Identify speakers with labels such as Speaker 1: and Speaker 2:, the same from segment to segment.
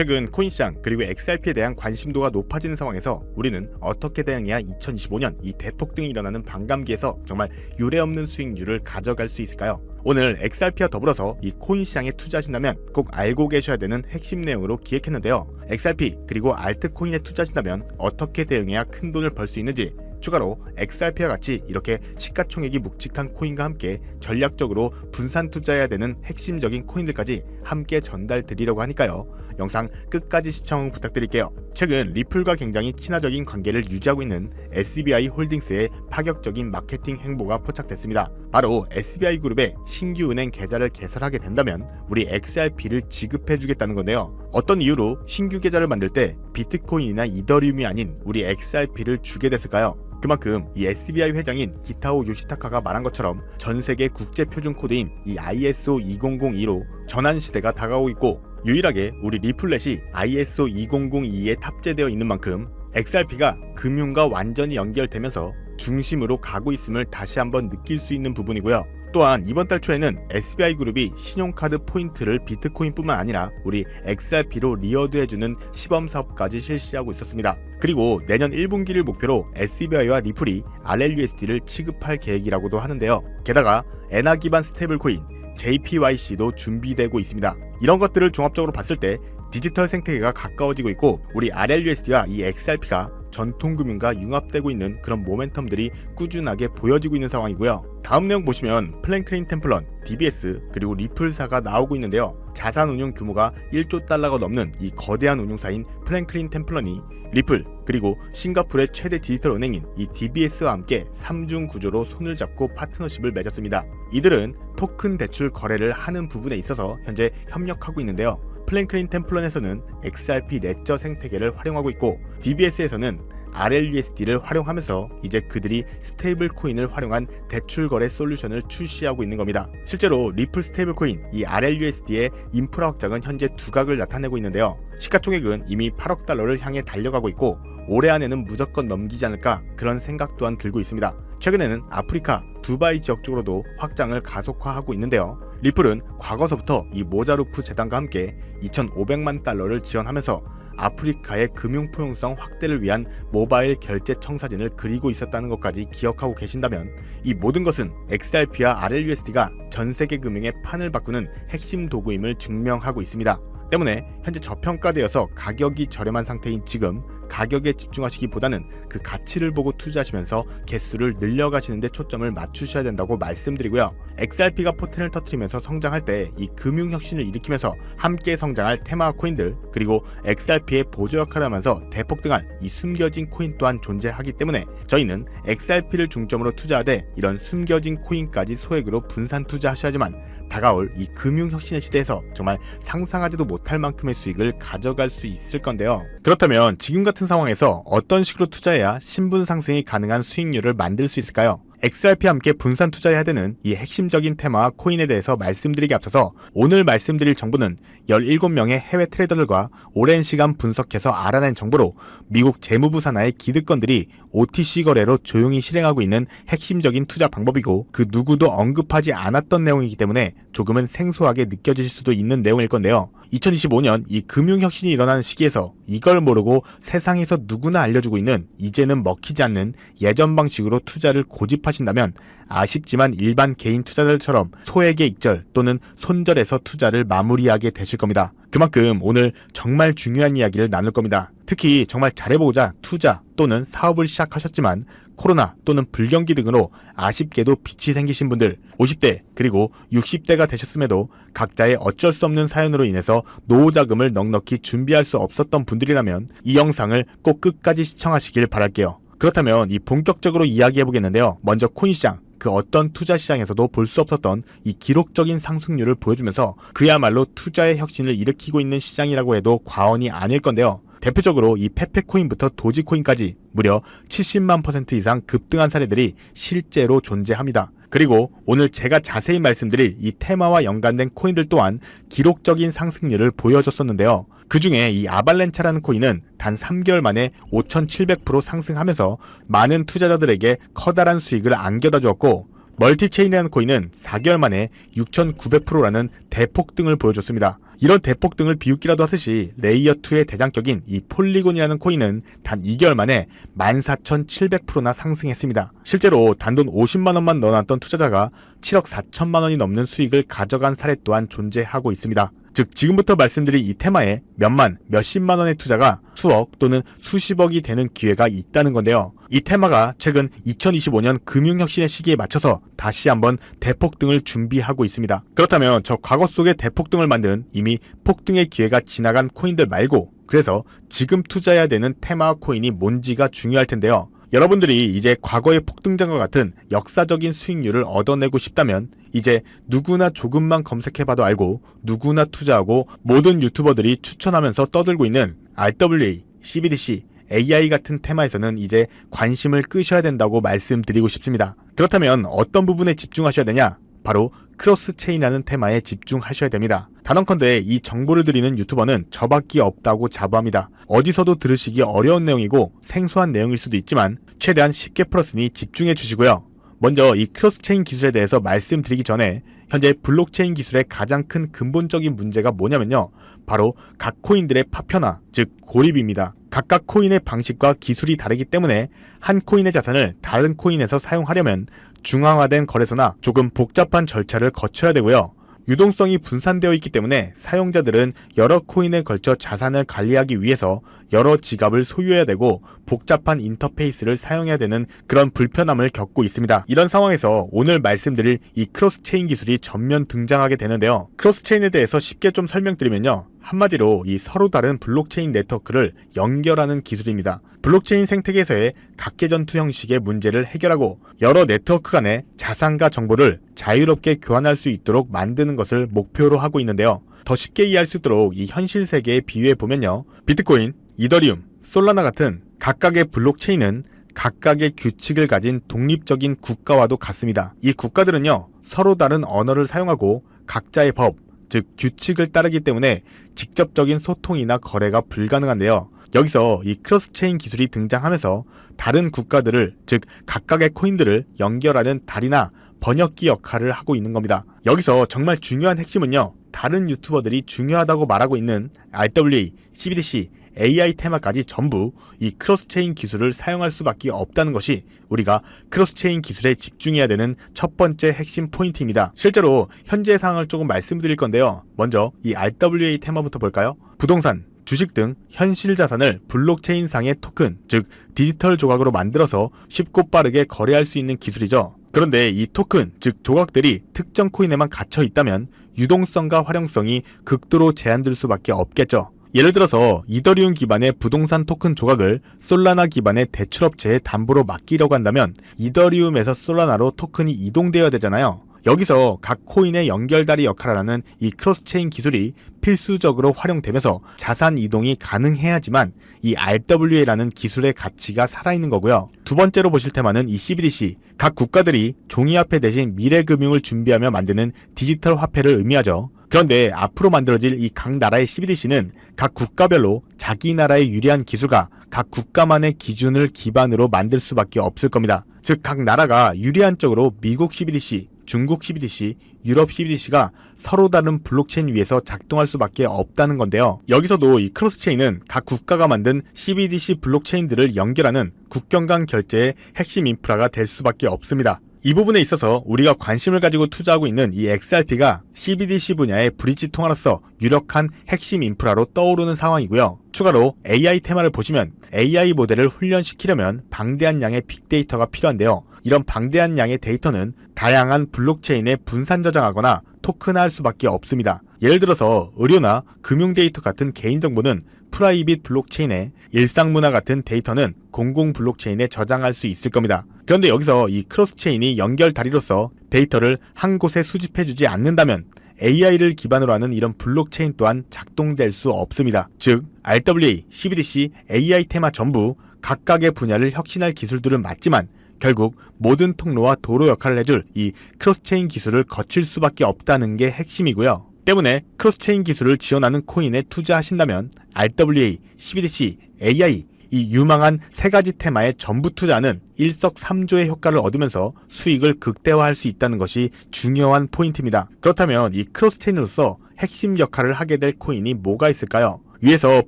Speaker 1: 최근 코인 시장 그리고 XRP에 대한 관심도가 높아지는 상황에서 우리는 어떻게 대응해야 2025년 이 대폭등이 일어나는 반감기에서 정말 유례없는 수익률을 가져갈 수 있을까요? 오늘 XRP와 더불어서 이 코인 시장에 투자하신다면 꼭 알고 계셔야 되는 핵심 내용으로 기획했는데요. XRP 그리고 알트코인에 투자하신다면 어떻게 대응해야 큰 돈을 벌 수 있는지 추가로 XRP와 같이 이렇게 시가총액이 묵직한 코인과 함께 전략적으로 분산 투자해야 되는 핵심적인 코인들까지 함께 전달 드리려고 하니까요. 영상 끝까지 시청 부탁드릴게요. 최근 리플과 굉장히 친화적인 관계를 유지하고 있는 SBI 홀딩스의 파격적인 마케팅 행보가 포착됐습니다. 바로 SBI 그룹의 신규 은행 계좌를 개설하게 된다면 우리 XRP를 지급해 주겠다는 건데요. 어떤 이유로 신규 계좌를 만들 때 비트코인이나 이더리움이 아닌 우리 XRP를 주게 됐을까요? 그만큼 이 SBI 회장인 기타오 요시타카가 말한 것처럼 전 세계 국제 표준 코드인 이 ISO 2002로 전환 시대가 다가오고 있고 유일하게 우리 리플렛이 ISO 2002에 탑재되어 있는 만큼 XRP가 금융과 완전히 연결되면서 중심으로 가고 있음을 다시 한번 느낄 수 있는 부분이고요. 또한 이번 달 초에는 SBI 그룹이 신용카드 포인트를 비트코인뿐만 아니라 우리 XRP로 리어드해주는 시범 사업까지 실시하고 있었습니다. 그리고 내년 1분기를 목표로 SBI와 리플이 RLUSD를 취급할 계획이라고도 하는데요. 게다가 엔화 기반 스테이블 코인 JPYC도 준비되고 있습니다. 이런 것들을 종합적으로 봤을 때 디지털 생태계가 가까워지고 있고 우리 RLUSD와 이 XRP가 전통금융과 융합되고 있는 그런 모멘텀들이 꾸준하게 보여지고 있는 상황이고요. 다음 내용 보시면 플랭크린 템플런, DBS 그리고 리플사가 나오고 있는데요. 자산 운용 규모가 1조 달러가 넘는 이 거대한 운용사인 플랭크린 템플런이 리플 그리고 싱가포르의 최대 디지털 은행인 이 DBS와 함께 3중 구조로 손을 잡고 파트너십을 맺었습니다. 이들은 토큰 대출 거래를 하는 부분에 있어서 현재 협력하고 있는데요. 플랭클린 템플런에서는 XRP 내저 생태계를 활용하고 있고 DBS에서는 RLUSD를 활용하면서 이제 그들이 스테이블 코인을 활용한 대출 거래 솔루션을 출시하고 있는 겁니다. 실제로 리플 스테이블 코인 이 RLUSD의 인프라 확장은 현재 두각을 나타내고 있는데요. 시가총액은 이미 8억 달러를 향해 달려가고 있고 올해 안에는 무조건 넘기지 않을까 그런 생각 또한 들고 있습니다. 최근에는 아프리카, 두바이 지역 쪽으로도 확장을 가속화하고 있는데요. 리플은 과거서부터 이 모자루프 재단과 함께 2,500만 달러를 지원하면서 아프리카의 금융 포용성 확대를 위한 모바일 결제 청사진을 그리고 있었다는 것까지 기억하고 계신다면 이 모든 것은 XRP와 RLUSD가 전 세계 금융의 판을 바꾸는 핵심 도구임을 증명하고 있습니다. 때문에 현재 저평가되어서 가격이 저렴한 상태인 지금 가격에 집중하시기보다는 그 가치를 보고 투자하시면서 개수를 늘려가시는 데 초점을 맞추셔야 된다고 말씀드리고요. XRP가 포텐을 터트리면서 성장할 때 이 금융 혁신을 일으키면서 함께 성장할 테마 코인들 그리고 XRP의 보조 역할을 하면서 대폭등할 이 숨겨진 코인 또한 존재하기 때문에 저희는 XRP를 중점으로 투자하되 이런 숨겨진 코인까지 소액으로 분산 투자하셔야지만 다가올 이 금융 혁신의 시대에서 정말 상상하지도 못할 만큼의 수익을 가져갈 수 있을 건데요. 그렇다면 지금 같은 상황에서 어떤 식으로 투자해야 신분 상승이 가능한 수익률을 만들 수 있을까요? XRP와 함께 분산 투자해야 되는 이 핵심적인 테마와 코인에 대해서 말씀드리기 앞서서 오늘 말씀드릴 정보는 17명의 해외 트레이더들과 오랜 시간 분석해서 알아낸 정보로 미국 재무부 산하의 기득권들이 OTC 거래로 조용히 실행하고 있는 핵심적인 투자 방법이고 그 누구도 언급하지 않았던 내용이기 때문에 조금은 생소하게 느껴질 수도 있는 내용일 건데요. 2025년 이 금융혁신이 일어나는 시기에서 이걸 모르고 세상에서 누구나 알려주고 있는 이제는 먹히지 않는 예전 방식으로 투자를 고집하신다면 아쉽지만 일반 개인 투자자들처럼 소액의 익절 또는 손절해서 투자를 마무리하게 되실 겁니다. 그만큼 오늘 정말 중요한 이야기를 나눌 겁니다. 특히 정말 잘해보고자 투자 또는 사업을 시작하셨지만 코로나 또는 불경기 등으로 아쉽게도 빚이 생기신 분들 50대 그리고 60대가 되셨음에도 각자의 어쩔 수 없는 사연으로 인해서 노후 자금을 넉넉히 준비할 수 없었던 분들이라면 이 영상을 꼭 끝까지 시청하시길 바랄게요. 그렇다면 이 본격적으로 이야기해 보겠는데요. 먼저 코인 시장 그 어떤 투자 시장에서도 볼 수 없었던 이 기록적인 상승률을 보여주면서 그야말로 투자의 혁신을 일으키고 있는 시장이라고 해도 과언이 아닐 건데요. 대표적으로 이 페페코인부터 도지코인까지 무려 70만 퍼센트 이상 급등한 사례들이 실제로 존재합니다. 그리고 오늘 제가 자세히 말씀드릴 이 테마와 연관된 코인들 또한 기록적인 상승률을 보여줬었는데요. 그 중에 이 아발렌차라는 코인은 단 3개월 만에 5,700% 상승하면서 많은 투자자들에게 커다란 수익을 안겨다 주었고 멀티체인이라는 코인은 4개월 만에 6,900%라는 대폭등을 보여줬습니다. 이런 대폭등을 비웃기라도 하듯이 레이어2의 대장격인 이 폴리곤이라는 코인은 단 2개월 만에 14,700%나 상승했습니다. 실제로 단돈 50만원만 넣어놨던 투자자가 7억 4천만원이 넘는 수익을 가져간 사례 또한 존재하고 있습니다. 즉 지금부터 말씀드릴 이 테마에 몇만, 몇십만 원의 투자가 수억 또는 수십억이 되는 기회가 있다는 건데요. 이 테마가 최근 2025년 금융혁신의 시기에 맞춰서 다시 한번 대폭등을 준비하고 있습니다. 그렇다면 저 과거 속의 대폭등을 만든 이미 폭등의 기회가 지나간 코인들 말고 그래서 지금 투자해야 되는 테마 코인이 뭔지가 중요할 텐데요. 여러분들이 이제 과거의 폭등장과 같은 역사적인 수익률을 얻어내고 싶다면 이제 누구나 조금만 검색해봐도 알고 누구나 투자하고 모든 유튜버들이 추천하면서 떠들고 있는 RWA, CBDC, AI 같은 테마에서는 이제 관심을 끄셔야 된다고 말씀드리고 싶습니다. 그렇다면 어떤 부분에 집중하셔야 되냐? 바로 크로스 체인이라는 테마에 집중하셔야 됩니다. 단언컨대 이 정보를 드리는 유튜버는 저밖에 없다고 자부합니다. 어디서도 들으시기 어려운 내용이고 생소한 내용일 수도 있지만 최대한 쉽게 풀었으니 집중해 주시고요. 먼저 이 크로스 체인 기술에 대해서 말씀드리기 전에 현재 블록체인 기술의 가장 큰 근본적인 문제가 뭐냐면요. 바로 각 코인들의 파편화, 즉 고립입니다. 각각 코인의 방식과 기술이 다르기 때문에 한 코인의 자산을 다른 코인에서 사용하려면 중앙화된 거래소나 조금 복잡한 절차를 거쳐야 되고요. 유동성이 분산되어 있기 때문에 사용자들은 여러 코인에 걸쳐 자산을 관리하기 위해서 여러 지갑을 소유해야 되고 복잡한 인터페이스를 사용해야 되는 그런 불편함을 겪고 있습니다. 이런 상황에서 오늘 말씀드릴 이 크로스체인 기술이 전면 등장하게 되는데요. 크로스체인에 대해서 쉽게 좀 설명드리면요. 한마디로 이 서로 다른 블록체인 네트워크를 연결하는 기술입니다. 블록체인 생태계에서의 각계전투 형식의 문제를 해결하고 여러 네트워크 간의 자산과 정보를 자유롭게 교환할 수 있도록 만드는 것을 목표로 하고 있는데요. 더 쉽게 이해할 수 있도록 이 현실 세계에 비유해 보면요. 비트코인, 이더리움, 솔라나 같은 각각의 블록체인은 각각의 규칙을 가진 독립적인 국가와도 같습니다. 이 국가들은요, 서로 다른 언어를 사용하고 각자의 법, 즉 규칙을 따르기 때문에 직접적인 소통이나 거래가 불가능한데요. 여기서 이 크로스체인 기술이 등장하면서 다른 국가들을 즉 각각의 코인들을 연결하는 다리나 번역기 역할을 하고 있는 겁니다. 여기서 정말 중요한 핵심은요. 다른 유튜버들이 중요하다고 말하고 있는 RWA, CBDC, AI 테마까지 전부 이 크로스체인 기술을 사용할 수밖에 없다는 것이 우리가 크로스체인 기술에 집중해야 되는 첫 번째 핵심 포인트입니다. 실제로 현재 상황을 조금 말씀드릴 건데요. 먼저 이 RWA 테마부터 볼까요? 부동산, 주식 등 현실 자산을 블록체인 상의 토큰, 즉 디지털 조각으로 만들어서 쉽고 빠르게 거래할 수 있는 기술이죠. 그런데 이 토큰, 즉 조각들이 특정 코인에만 갇혀 있다면 유동성과 활용성이 극도로 제한될 수밖에 없겠죠. 예를 들어서 이더리움 기반의 부동산 토큰 조각을 솔라나 기반의 대출업체에 담보로 맡기려고 한다면 이더리움에서 솔라나로 토큰이 이동되어야 되잖아요. 여기서 각 코인의 연결다리 역할을 하는 이 크로스체인 기술이 필수적으로 활용되면서 자산 이동이 가능해야지만 이 RWA라는 기술의 가치가 살아있는 거고요. 두 번째로 보실 테마는 이 CBDC. 각 국가들이 종이화폐 대신 미래금융을 준비하며 만드는 디지털 화폐를 의미하죠. 그런데 앞으로 만들어질 이 각 나라의 CBDC는 각 국가별로 자기 나라의 유리한 기술과 각 국가만의 기준을 기반으로 만들 수밖에 없을 겁니다. 즉 각 나라가 유리한 쪽으로 미국 CBDC, 중국 CBDC, 유럽 CBDC가 서로 다른 블록체인 위에서 작동할 수밖에 없다는 건데요. 여기서도 이 크로스체인은 각 국가가 만든 CBDC 블록체인들을 연결하는 국경 간 결제의 핵심 인프라가 될 수밖에 없습니다. 이 부분에 있어서 우리가 관심을 가지고 투자하고 있는 이 XRP가 CBDC 분야의 브릿지 통화로서 유력한 핵심 인프라로 떠오르는 상황이고요. 추가로 AI 테마를 보시면 AI 모델을 훈련시키려면 방대한 양의 빅데이터가 필요한데요. 이런 방대한 양의 데이터는 다양한 블록체인에 분산 저장하거나 토큰화할 수밖에 없습니다. 예를 들어서 의료나 금융 데이터 같은 개인정보는 프라이빗 블록체인에 일상문화 같은 데이터는 공공 블록체인에 저장할 수 있을 겁니다. 그런데 여기서 이 크로스체인이 연결 다리로서 데이터를 한 곳에 수집해주지 않는다면 AI를 기반으로 하는 이런 블록체인 또한 작동될 수 없습니다. 즉, RWA, CBDC, AI 테마 전부 각각의 분야를 혁신할 기술들은 맞지만 결국 모든 통로와 도로 역할을 해줄 이 크로스체인 기술을 거칠 수밖에 없다는 게 핵심이고요. 때문에 크로스체인 기술을 지원하는 코인에 투자하신다면 RWA, CBDC, AI 이 유망한 세 가지 테마에 전부 투자하는 일석삼조의 효과를 얻으면서 수익을 극대화할 수 있다는 것이 중요한 포인트입니다. 그렇다면 이 크로스체인으로서 핵심 역할을 하게 될 코인이 뭐가 있을까요? 위에서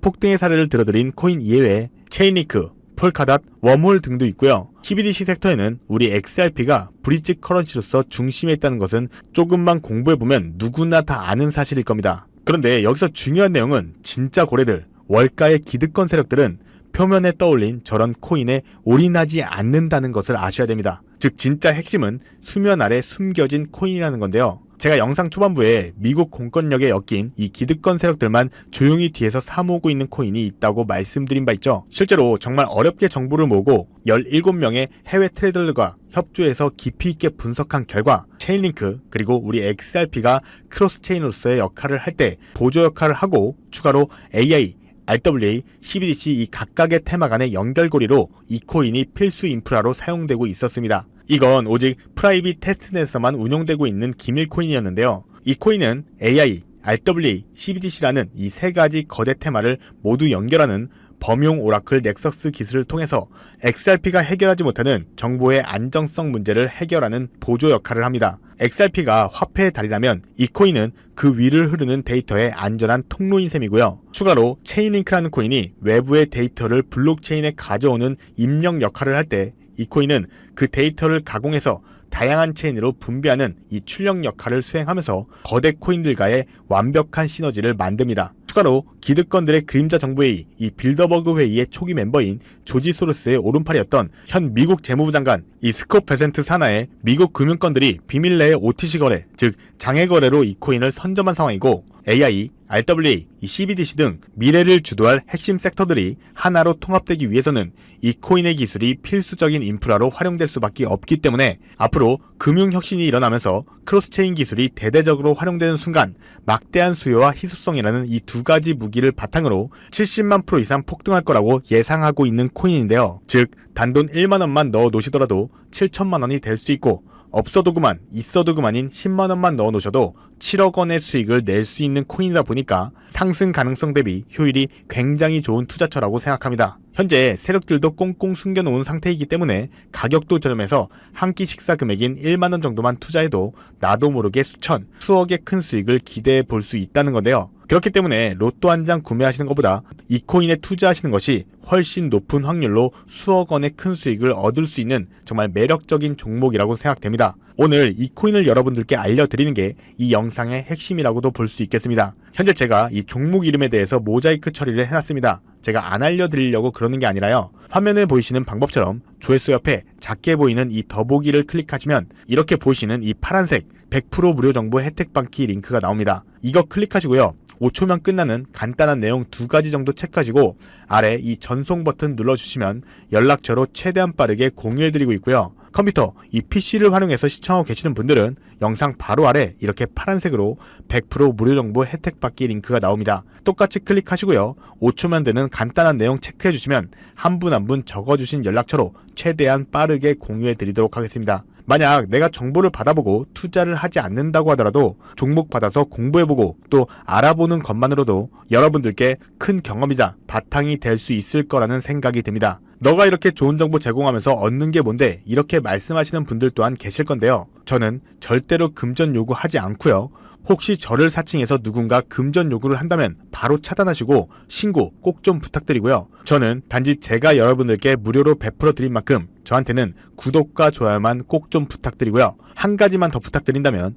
Speaker 1: 폭등의 사례를 들어드린 코인 이외에 체인리크, 폴카닷, 웜홀 등도 있고요. CBDC 섹터에는 우리 XRP가 브릿지 커런시로서 중심에 있다는 것은 조금만 공부해보면 누구나 다 아는 사실일 겁니다. 그런데 여기서 중요한 내용은 진짜 고래들, 월가의 기득권 세력들은 표면에 떠올린 저런 코인에 올인하지 않는다는 것을 아셔야 됩니다. 즉 진짜 핵심은 수면 아래 숨겨진 코인이라는 건데요. 제가 영상 초반부에 미국 공권력에 엮인 이 기득권 세력들만 조용히 뒤에서 사모으고 있는 코인이 있다고 말씀드린 바 있죠. 실제로 정말 어렵게 정보를 모으고 17명의 해외 트레이더들과 협조해서 깊이 있게 분석한 결과 체인링크 그리고 우리 XRP가 크로스체인으로서의 역할을 할 때 보조 역할을 하고 추가로 AI RWA, CBDC 이 각각의 테마 간의 연결고리로 이 코인이 필수 인프라로 사용되고 있었습니다. 이건 오직 프라이빗 테스트넷에서만 운용되고 있는 기밀 코인이었는데요. 이 코인은 AI, RWA, CBDC라는 이 세 가지 거대 테마를 모두 연결하는 범용 오라클 넥서스 기술을 통해서 XRP가 해결하지 못하는 정보의 안정성 문제를 해결하는 보조 역할을 합니다. XRP가 화폐의 달이라면 이 코인은 그 위를 흐르는 데이터의 안전한 통로인 셈이고요. 추가로 체인링크라는 코인이 외부의 데이터를 블록체인에 가져오는 입력 역할을 할 때 이 코인은 그 데이터를 가공해서 다양한 체인으로 분배하는 이 출력 역할을 수행하면서 거대 코인들과의 완벽한 시너지를 만듭니다. 추가로 기득권들의 그림자 정부 회의, 이 빌더버그 회의의 초기 멤버인 조지 소로스의 오른팔이었던 현 미국 재무부 장관 이 스콧 베센트 산하의 미국 금융권들이 비밀 내의 OTC 거래, 즉 장외 거래로 이 코인을 선점한 상황이고 AI, RWA, 이 CBDC 등 미래를 주도할 핵심 섹터들이 하나로 통합되기 위해서는 이 코인의 기술이 필수적인 인프라로 활용될 수밖에 없기 때문에 앞으로 금융 혁신이 일어나면서 크로스체인 기술이 대대적으로 활용되는 순간 막대한 수요와 희소성이라는 이 두 가지 무기를 바탕으로 70만 프로 이상 폭등할 거라고 예상하고 있는 코인인데요. 즉 단돈 1만 원만 넣어 놓으시더라도 7천만 원이 될 수 있고 없어도 그만, 있어도 그만인 10만 원만 넣어 놓으셔도 7억 원의 수익을 낼 수 있는 코인이다 보니까 상승 가능성 대비 효율이 굉장히 좋은 투자처라고 생각합니다. 현재 세력들도 꽁꽁 숨겨놓은 상태이기 때문에 가격도 저렴해서 한 끼 식사 금액인 1만 원 정도만 투자해도 나도 모르게 수천, 수억의 큰 수익을 기대해 볼 수 있다는 건데요. 그렇기 때문에 로또 한 장 구매하시는 것보다 이 코인에 투자하시는 것이 훨씬 높은 확률로 수억 원의 큰 수익을 얻을 수 있는 정말 매력적인 종목이라고 생각됩니다. 오늘 이 코인을 여러분들께 알려드리는 게 이 영상의 핵심이라고도 볼 수 있겠습니다. 현재 제가 이 종목 이름에 대해서 모자이크 처리를 해놨습니다. 제가 안 알려드리려고 그러는 게 아니라요. 화면에 보이시는 방법처럼 조회수 옆에 작게 보이는 이 더보기를 클릭하시면 이렇게 보시는 이 파란색 100% 무료 정보 혜택 받기 링크가 나옵니다. 이거 클릭하시고요. 5초면 끝나는 간단한 내용 두 가지 정도 체크하시고 아래 이 전송 버튼 눌러주시면 연락처로 최대한 빠르게 공유해드리고 있고요. 컴퓨터, 이 PC를 활용해서 시청하고 계시는 분들은 영상 바로 아래 이렇게 파란색으로 100% 무료 정보 혜택 받기 링크가 나옵니다. 똑같이 클릭하시고요. 5초면 되는 간단한 내용 체크해 주시면 한 분 한분 적어주신 연락처로 최대한 빠르게 공유해 드리도록 하겠습니다. 만약 내가 정보를 받아보고 투자를 하지 않는다고 하더라도 종목 받아서 공부해보고 또 알아보는 것만으로도 여러분들께 큰 경험이자 바탕이 될 수 있을 거라는 생각이 듭니다. 너가 이렇게 좋은 정보 제공하면서 얻는 게 뭔데 이렇게 말씀하시는 분들 또한 계실 건데요. 저는 절대로 금전 요구하지 않고요. 혹시 저를 사칭해서 누군가 금전 요구를 한다면 바로 차단하시고 신고 꼭 좀 부탁드리고요. 저는 단지 제가 여러분들께 무료로 베풀어 드린 만큼 저한테는 구독과 좋아요만 꼭 좀 부탁드리고요. 한 가지만 더 부탁드린다면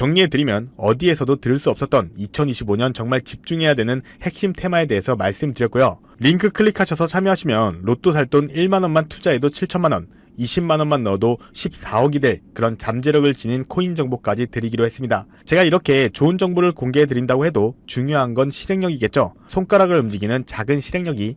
Speaker 1: 정리해드리면 어디에서도 들을 수 없었던 2025년 정말 집중해야 되는 핵심 테마에 대해서 말씀드렸고요. 링크 클릭하셔서 참여하시면 로또 살 돈 1만원만 투자해도 7천만원, 20만원만 넣어도 14억이 될 그런 잠재력을 지닌 코인 정보까지 드리기로 했습니다. 제가 이렇게 좋은 정보를 공개해 드린다고 해도 중요한 건 실행력이겠죠. 손가락을 움직이는 작은 실행력이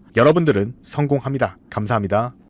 Speaker 1: 여러분들은 성공합니다. 감사합니다.